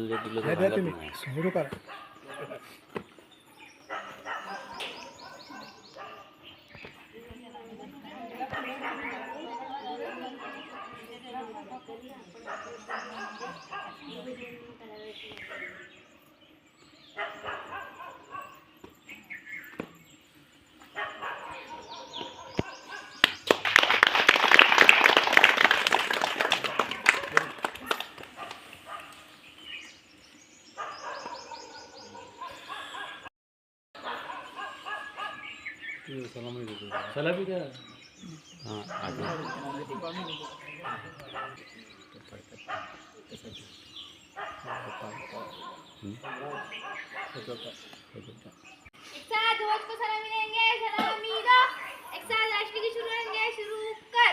Already द्या द्या हां एक साथ रोज को सलामी लेंगे सलामी दो. एक साथ राष्ट्र की शुरू करेंगे शुरू कर.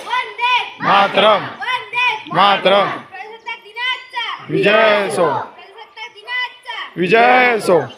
वंदे मातरम वंदे मातरम प्रजासत्ताक दिनाचा विजय असो प्रजासत्ताक दिनाचा विजय असो एक साथ रोजे की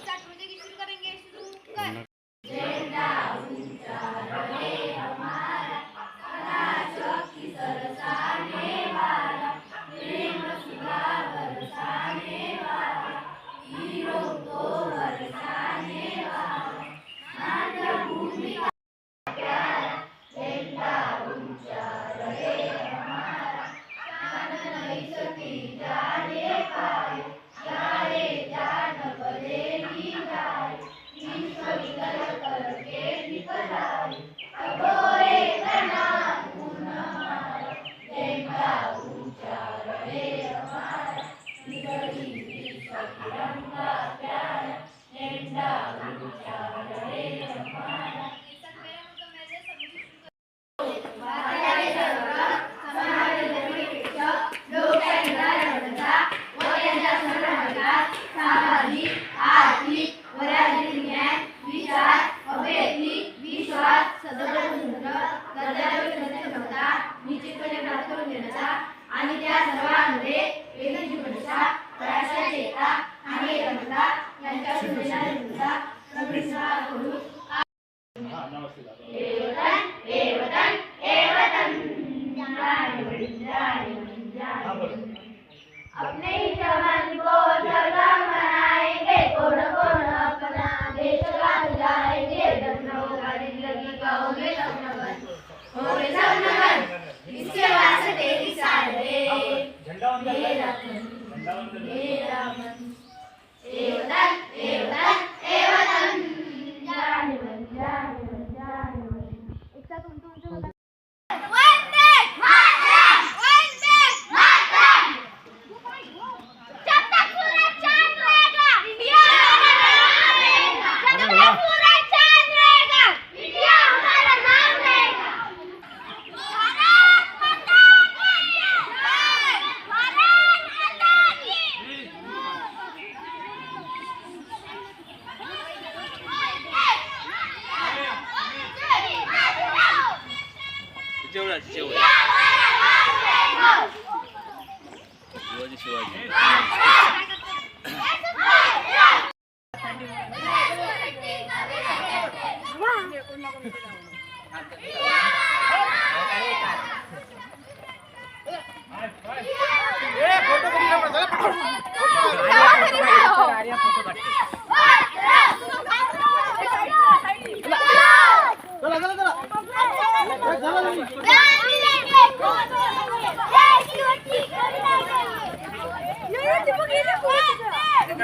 जेवढा जेवढा शिवाजी शिवाजी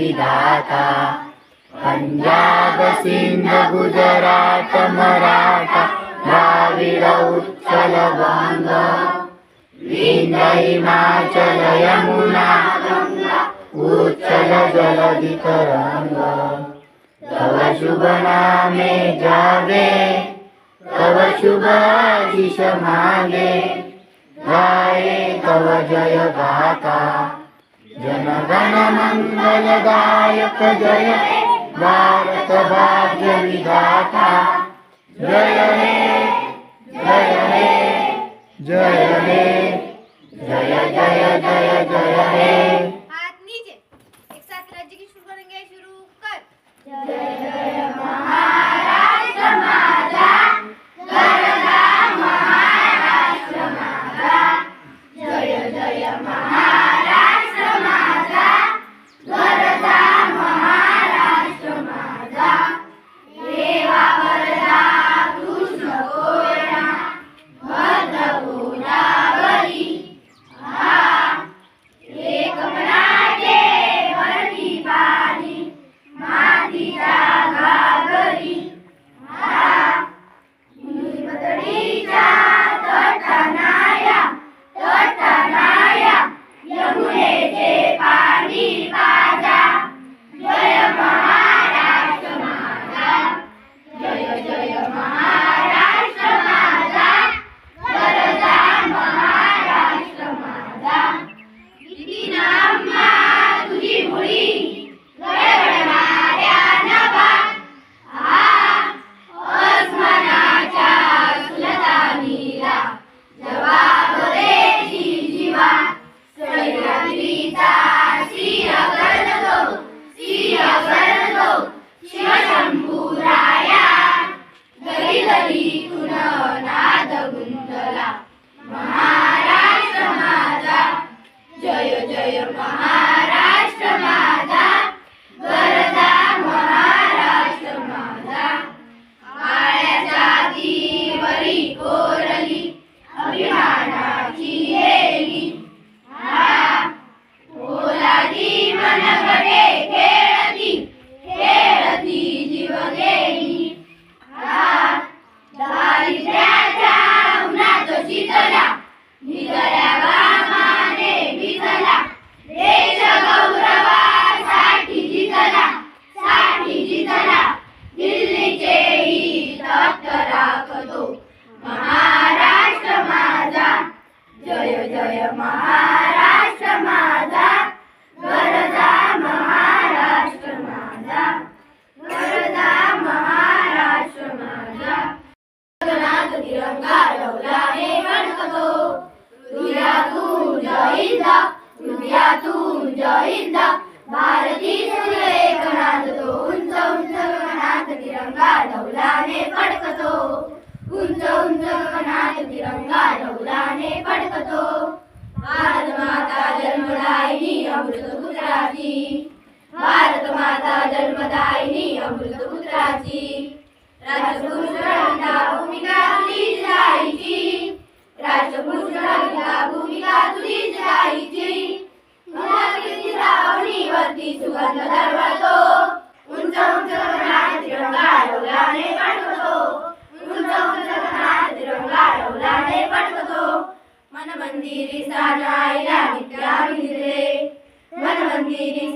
विदाता पञ्जाबसिन्ध गुजरात मराठा द्राविड उत्सल बाङ्ग विन्दहिमाचलय मुना उत्सल जलधिकराङ्ग तव शुभ नामे जागे तव शुभाशिष मागे। गाये तव जय गाता। जनगण मङ्गलदायक जय। भारत भाग्य विधाता जय हे जय हे जय हे जय जय जय जय हे महाराष्ट्र माझा गरजा महाराष्ट्र माझा गरजा महाराष्ट्र माझा. गगनात तिरंगा डौलाने फडकतो हृदयातून जय हृदयातून जय भारती सूर्य एकनाथ तो उंच उंच गगनात तिरंगा डौलाने फडकतो. उंच उंच गगनात तिरंगा डौलाने फडकतो. भारत माता जन्मदायिनी अमृत पुत्राची. भारत माता जन्मदायिनी अमृत पुत्राची. राजगुरु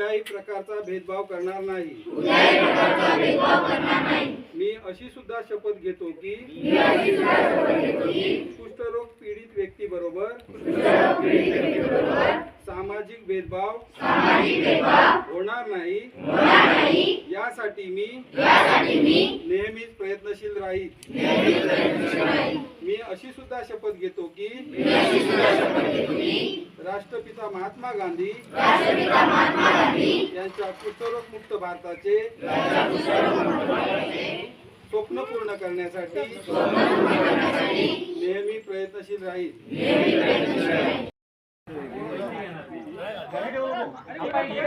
कुठल्याही प्रकारचा भेदभाव करणार नाही. मी अशी सुद्धा शपथ घेतो की कुष्ठरोग पीडित व्यक्ती बरोबर सामाजिक भेदभाव होणार नाही. यासाठी मी नेहमीच प्रयत्नशील राहील मी अशी सुद्धा शपथ घेतो की राष्ट्रपिता महात्मा गांधी यांच्या कुष्ठरोग मुक्त भारताचे स्वप्न पूर्ण करण्यासाठी नेहमी प्रयत्नशील राहील 何で?